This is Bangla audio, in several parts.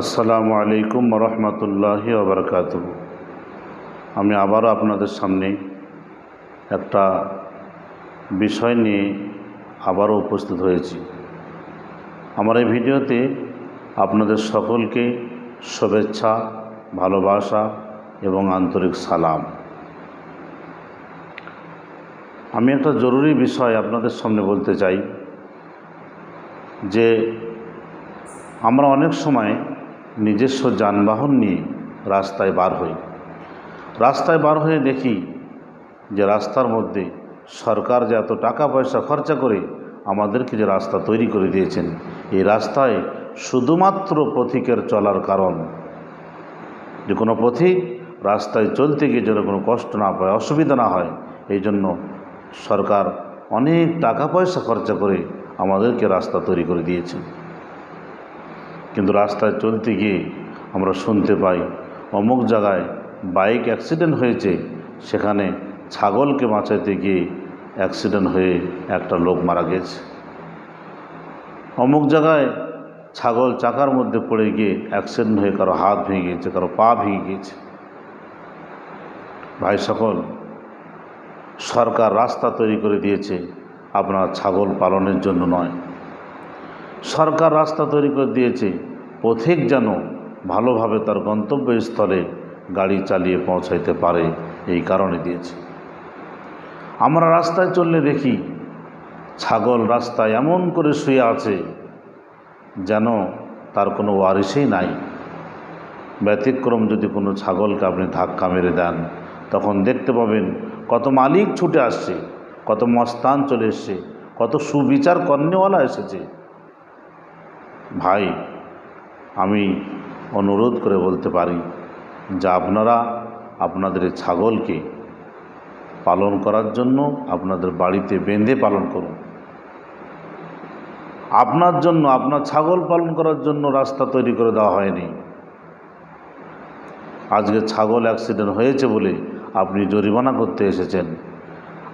আসসালামু আলাইকুম রহমতুল্লাহি ওবরকাত আমি আবারও আপনাদের সামনে একটা বিষয় নিয়ে আবারও উপস্থিত হয়েছি। আমার এই ভিডিওতে আপনাদের সকলকে শুভেচ্ছা, ভালোবাসা এবং আন্তরিক সালাম। আমি একটা জরুরি বিষয় আপনাদের সামনে বলতে চাই যে আমরা অনেক সময় নিজস্ব যানবাহন নিয়ে রাস্তায় বার হই। রাস্তায় বার হয়ে দেখি যে রাস্তার মধ্যে সরকার যে এত টাকা পয়সা খরচা করে আমাদেরকে যে রাস্তা তৈরি করে দিয়েছেন, এই রাস্তায় শুধুমাত্র পথিকের চলার কারণ। যে কোনো পথিক রাস্তায় চলতে গিয়ে যেন কোনো কষ্ট না পায়, অসুবিধা না হয়, এই জন্য সরকার অনেক টাকা পয়সা খরচা করে আমাদেরকে রাস্তা তৈরি করে দিয়েছে। কিন্তু রাস্তায় চলতে গিয়ে আমরা শুনতে পাই, অমুক জায়গায় বাইক অ্যাক্সিডেন্ট হয়েছে, সেখানে ছাগলকে বাঁচাইতে গিয়ে অ্যাক্সিডেন্ট হয়ে একটা লোক মারা গেছে। অমুক জায়গায় ছাগল চাকার মধ্যে পড়ে গিয়ে অ্যাক্সিডেন্ট হয়ে কারও হাত ভেঙে গিয়েছে কারও পা ভেঙে গিয়েছে ভাই সকল, সরকার রাস্তা তৈরি করে দিয়েছে, আপনার ছাগল পালনের জন্য নয়। সরকার রাস্তা তৈরি করে দিয়েছে। পথিক যেন ভালোভাবে তার গন্তব্যস্থলে গাড়ি চালিয়ে পৌঁছাইতে পারে এই কারণে দিয়েছে। আমরা রাস্তায় চললে দেখি, ছাগল রাস্তায় এমন করে শুয়ে আছে যেন তার কোনো ওয়ারিসেই নাই। ব্যতিক্রম যদি কোনো ছাগলকে আপনি ধাক্কা মেরে দেন, তখন দেখতে পাবেন কত মালিক ছুটে আসছে, কত মস্তান চলে এসছে, কত সুবিচার কর্নেওয়ালা এসেছে। ভাই, আমি অনুরোধ করে বলতে পারি যে আপনারা আপনাদের ছাগলকে পালন করার জন্য আপনাদের বাড়িতে বেঁধে পালন করুন। আপনার জন্য, আপনার ছাগল পালন করার জন্য রাস্তা তৈরি করে দেওয়া হয়নি। আজকে ছাগল অ্যাক্সিডেন্ট হয়েছে বলে আপনি জরিমানা করতে এসেছেন।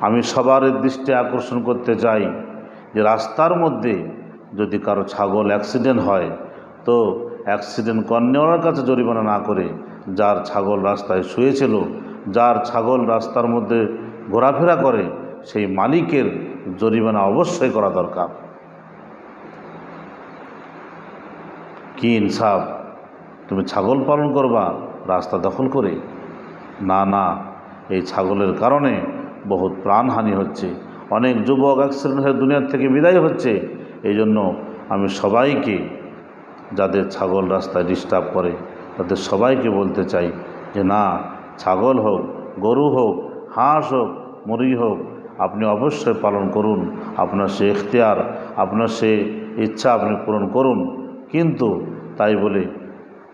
আমি সবার দৃষ্টি আকর্ষণ করতে চাই যে রাস্তার মধ্যে যদি কারও ছাগল অ্যাক্সিডেন্ট হয়, তো অ্যাক্সিডেন্ট কর্নেওয়ালার কাছে জরিমানা না করে যার ছাগল রাস্তায় শুয়েছিল, যার ছাগল রাস্তার মধ্যে ঘোরাফেরা করে, সেই মালিকের জরিমানা অবশ্যই করা দরকার। কি ইনসাফ? তুমি ছাগল পালন করবা, রাস্তা দখল করে? না না, এই ছাগলের কারণে বহুত প্রাণহানি হচ্ছে। অনেক যুবক অ্যাক্সিডেন্ট হয়ে দুনিয়ার থেকে বিদায় হচ্ছে। এই জন্য আমি সবাইকে যাদের ছাগল রাস্তায় ডিস্টার্ব করে, তাদের সবাইকে বলতে চাই যে, না, ছাগল হোক, গরু হোক, হাঁস হোক, মুরগি হোক, আপনি অবশ্যই পালন করুন। আপনার সে এখতিয়ার আপনার সে ইচ্ছা আপনি পূরণ করুন। কিন্তু তাই বলে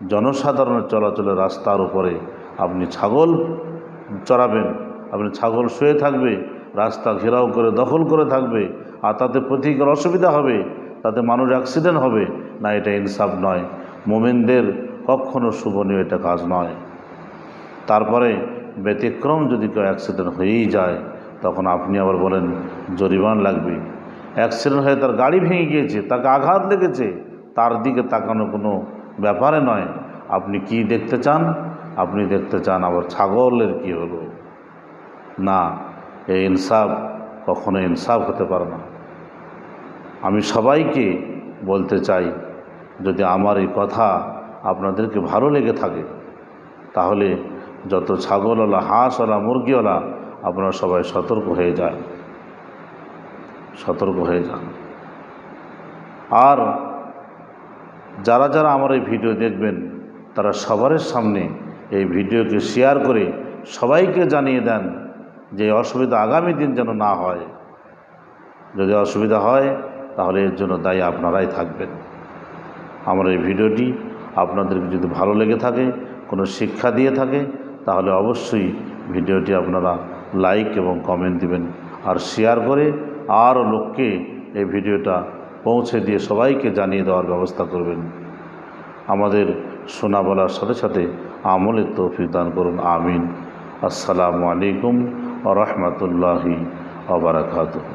জনসাধারণের চলাচলের রাস্তার উপরে আপনি ছাগল চড়াবেন, আপনি ছাগল শুয়ে থাকবে, রাস্তা ঘেরাও করে দখল করে থাকবে আর তাতে প্রতিকার অসুবিধা হবে তাতে মানুষ অ্যাক্সিডেন্ট হবে, না এটা ইনসাফ নয়। মোমেনদের কখনো শুভনীয় এটা কাজ নয়। তারপরে ব্যতিক্রম যদি কেউ অ্যাক্সিডেন্ট হয়েই যায়, তখন আপনি আবার বলেন, জরিমান লাগবে। অ্যাক্সিডেন্ট হয়ে তার গাড়ি ভেঙে গিয়েছে, তাকে আঘাত লেগেছে, তার দিকে তাকানো কোনো ব্যাপারে নয়। আপনি কি দেখতে চান? আপনি দেখতে চান আবার ছাগলের কি হলো? না এই ইনসাফ কখনো ইনসাফ হতে পারে না। আমি সবাইকে বলতে চাই, যদি আমার এই কথা আপনাদেরকে ভালো লেগে থাকে, তাহলে যত ছাগলওয়ালা, হাঁসওয়ালা, মুরগিওয়ালা, আপনারা সবাই সতর্ক হয়ে যান। সতর্ক হয়ে যান। আর যারা যারা আমার এই ভিডিও দেখবেন, তারা সবার সামনে এই ভিডিওকে শেয়ার করে সবাইকে জানিয়ে দেন যে অসুবিধা আগামী দিন যেন না হয়। যদি অসুবিধা হয় তাহলে এর জন্য দায়ী আপনারাই থাকবেন। আমার এই ভিডিওটি আপনাদেরকে যদি ভালো লেগে থাকে, কোনো শিক্ষা দিয়ে থাকে, তাহলে অবশ্যই ভিডিওটি আপনারা লাইক এবং কমেন্ট দিবেন আর শেয়ার করে আরও লোককে এই ভিডিওটা পৌঁছে দিয়ে সবাইকে জানিয়ে দেওয়ার ব্যবস্থা করবেন। আমাদের শোনা বলার সাথে সাথে আমলের তৌফিক দান করুন, আমিন। আসসালামু আলাইকুম আ রহমতুল্লাহি আবরাকাতুহ